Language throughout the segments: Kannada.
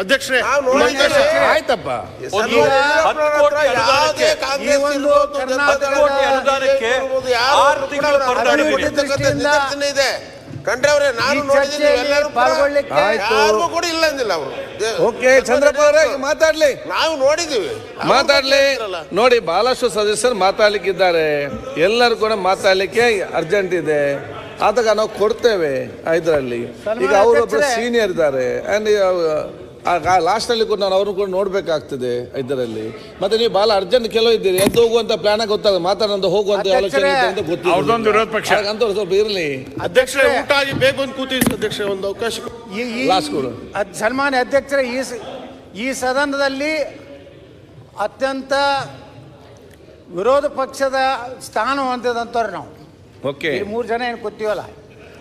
ಅಧ್ಯಕ್ಷರೇ. ಆಯ್ತಪ್ಪ. ಇದೆ. ಕಂಡ್ರವ್ರೆ ನಾನು ಯಾರಿಗೂ ಕೂಡ ಇಲ್ಲ ಅಂದಿಲ್ಲ ಅವರು. ಓಕೆ ಚಂದ್ರಪ್ಪ ಅವರೇ ಮಾತಾಡ್ಲಿ. ನಾವು ನೋಡಿದ್ದೀವಿ. ಮಾತಾಡ್ಲಿ. ನೋಡಿ ಬಹಳಷ್ಟು ಸದಸ್ಯರು ಮಾತಾಡ್ಲಿಕ್ಕಿದ್ದಾರೆ. ಎಲ್ಲರೂ ಕೂಡ ಮಾತಾಡ್ಲಿಕ್ಕೆ ಅರ್ಜೆಂಟ್ ಇದೆ. ಆದಾಗ ನಾವು ಕೊಡ್ತೇವೆ ಇದರಲ್ಲಿ. ಈಗ ಅವರೊಬ್ಬರು. ಸೀನಿಯರ್ ಇದ್ದಾರೆ. ಅಂಡ್ ಲಾಸ್ಟ್ ಅಲ್ಲಿ ಕೂಡ ನಾನು ಅವ್ರನ್ನ ಕೂಡ ನೋಡಬೇಕಾಗ್ತದೆ ಇದರಲ್ಲಿ. ಮತ್ತೆ ನೀವು ಬಹಳ ಅರ್ಜೆಂಟ್ ಕೆಲವು ಇದ್ದೀರಿ ಎದ್ದು ಹೋಗುವಂತ ಪ್ಲಾನ್ ಗೊತ್ತಾಗ ಮಾತಾಡೋದು ಹೋಗುವಂತ ಆಲೋಚನೆ ಅಂತ ವಿರೋಧ ಪಕ್ಷ. ಸ್ವಲ್ಪ ಇರಲಿ. ಅಧ್ಯಕ್ಷರೇ ಊಟ ಆಗಿ ಬೇಗ ಬಂದು ಕೂತಿಸಿ ಅಧ್ಯಕ್ಷರೇ ಒಂದು ಅವಕಾಶ ಕೊಡಿ. ಈ ಈ- Last ಕೊಡು. ಅದ್ ಸನ್ಮಾನ್ಯ ಅಧ್ಯಕ್ಷರೇ ಈ ಸ- ಈ ಸದನದಲ್ಲಿ ಅತ್ಯಂತ ವಿರೋಧ ಪಕ್ಷದ ಸ್ಥಾನ ಹೊಂದಿದಂಥವ್ರು ನಾವು. ಓಕೆ ಈ ಮೂರು ಜನ ಏನು ಕೂತೀವಲ್ಲ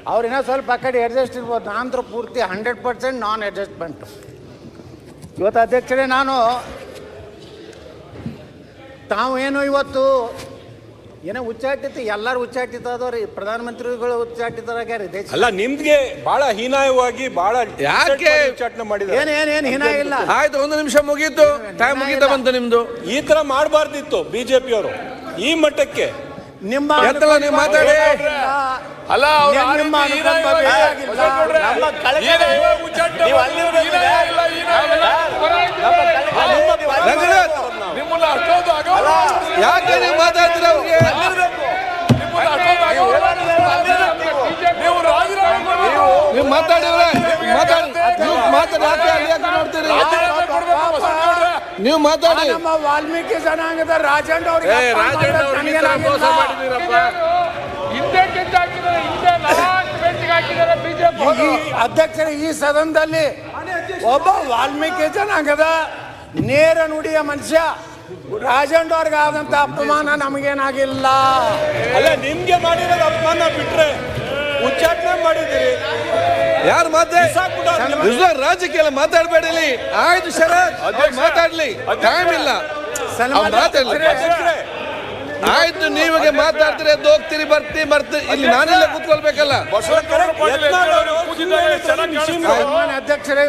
ಅವ್ರು ಇನ್ನೂ ಸ್ವಲ್ಪ ಆ ಕಡೆ ಅಡ್ಜಸ್ಟ್ ಇರ್ಬೋದು. ನಾನಂತರ ಪೂರ್ತಿ ಹಂಡ್ರೆಡ್ ಪರ್ಸೆಂಟ್ ನಾನ್ ಅಡ್ಜಸ್ಟ್ಮೆಂಟು ಇವತ್ತು ಅಧ್ಯಕ್ಷರೇ ನಾನು ತಾವು ಏನು ಇವತ್ತು ಏನೋ ಉಚ್ಚಾಟಿತ ಎಲ್ಲರೂ ಉಚ್ಚಾಟಿತ ಅದಾವ್ರಿ ಪ್ರಧಾನಮಂತ್ರಿಗಳು ಉಚ್ಚಾಟಿತರಾಗ್ಯಾರ ದೇಶ ಅಲ್ಲ ನಿಮ್ಗೆ ಬಹಳ ಹೀನಾಯವಾಗಿ ಬಹಳ ಯಾಕೆ? ಉಚ್ಚಾಟನೆ ಮಾಡಿದ ಏನು ಏನು ಏನು ಇಲ್ಲ? ಆಯ್ತು ಒಂದು ನಿಮಿಷ ಮುಗೀತು. ಟೈಮ್ ಮುಗಿತ ಬಂತು ನಿಮ್ದು. ಈ ತರ ಮಾಡಬಾರ್ದಿತ್ತು ಬಿಜೆಪಿಯವರು. ಈ ಮಟ್ಟಕ್ಕೆ. ನಿಮ್ಮ ನೀವು ಮಾತಾಡಿ. ಅಲ್ಲ ಅವ್ರು ನಿಮ್ಮ ರೀತಿ ಅನುಕಂಪ ಹೀನಾಯ- ಬೇಕಾಗಿಲ್ಲ. ಬಸವನಗೌಡ್ರೆ, ನಮ್ಮ ಹೀನಾಯ ಉಚ್ಚಾಟನೆ ಮಾಡಿ- ಹೀನಾಯ ಇಲ್ಲ, ಹೀನಾಯ ಇಲ್ಲ. ರಂಗನಾಥ್ ನಿಮ್ಮನ್ನ ಅಷ್ಟೊಂದು ಅಗೌರವ ಯಾಕೆ ನೀವು ಮಾತಾಡ್ತೀರಾ ಅವ್ರಿಗೆ ನಿಮ್ಮನ್ನ ಅಷ್ಟೊಂದು ಅಗೌರವ ನೀವು ರಾಜೀನಾಮೆ ಕೊಡ್ಬೇಕು. ನೀವು ಮಾತಾಡಿದ್ರೆ ಮಾತಾಡಿ ನೀವು ಮಾತಾಡಿ ಯಾಕೆ ಅಲ್ಲಿ ಯಾಕೆ ನೋಡ್ತೀರಿ. ನೀವು ಮಾತಾಡಿ. ನಮ್ಮ ವಾಲ್ಮೀಕಿ ಜನಾಂಗದ ರಾಜಣ್ಣ ಅವ್ರಿಗೆ ಅಧ್ಯಕ್ಷರ ಈ ಸದನದಲ್ಲಿ ಒಬ್ಬ ವಾಲ್ಮೀಕಿ ಜನಾಂಗದ ನೇರ ನುಡಿಯ ಮನುಷ್ಯ. ರಾಜಣ್ಣ ಅವ್ರಿಗೆ ಆದಂತ ಅಪಮಾನ ನಮಗೇನಾಗಿಲ್ಲ. ಅಲ್ಲ ನಿಮ್ಗೆ ಮಾಡಿರೋದು ಅಪಮಾನ ಬಿಟ್ರೆ ಉಚ್ಚಾಟನೆ ಮಾಡಿದ್ದೀರಿ. ಯಾರು ಮಾತಾಡಿ ವಿಶ್ವ ರಾಜಕೀಯ ಎಲ್ಲ ಆಯ್ತು ಶರತ್ ಮಾತಾಡ್ಲಿ. ಟೈಮ್ ಇಲ್ಲ. ಮಾತಾಡ್ಲಿ. ಆಯ್ತು ನೀವಿಗೆ ಮಾತಾಡ್ತೀರಿ ಎದ್ದು ಹೋಗ್ತೀರಿ ಬರ್ತೀರಿ ಬರ್ತೀರಿ ಇಲ್ಲಿ ನಾನೆಲ್ಲ ಕೂತ್ಕೊಳ್ಬೇಕಲ್ಲ. ಅಧ್ಯಕ್ಷರೇ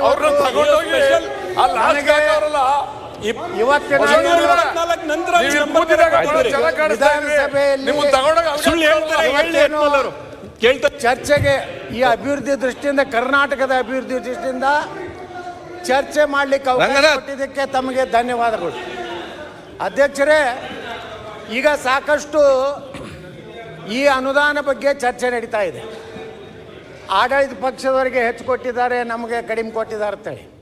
ಇವತ್ತಿನ ಚರ್ಚೆಗೆ ಈ ಅಭಿವೃದ್ಧಿ ದೃಷ್ಟಿಯಿಂದ ಕರ್ನಾಟಕದ ಅಭಿವೃದ್ಧಿ ದೃಷ್ಟಿಯಿಂದ ಚರ್ಚೆ ಮಾಡಲಿಕ್ಕೆ ಅವಕಾಶ ಕೊಟ್ಟಿದ್ದಕ್ಕೆ ತಮಗೆ ಧನ್ಯವಾದಗಳು. ಅಧ್ಯಕ್ಷರೇ ಈಗ ಸಾಕಷ್ಟು ಈ ಅನುದಾನ ಬಗ್ಗೆ ಚರ್ಚೆ ನಡೀತಾ ಇದೆ. ಆಡಳಿತ ಪಕ್ಷದವರಿಗೆ ಹೆಚ್ಚು ಕೊಟ್ಟಿದ್ದಾರೆ ನಮಗೆ ಕಡಿಮೆ ಕೊಟ್ಟಿದ್ದಾರೆ ಅಂತೇಳಿ.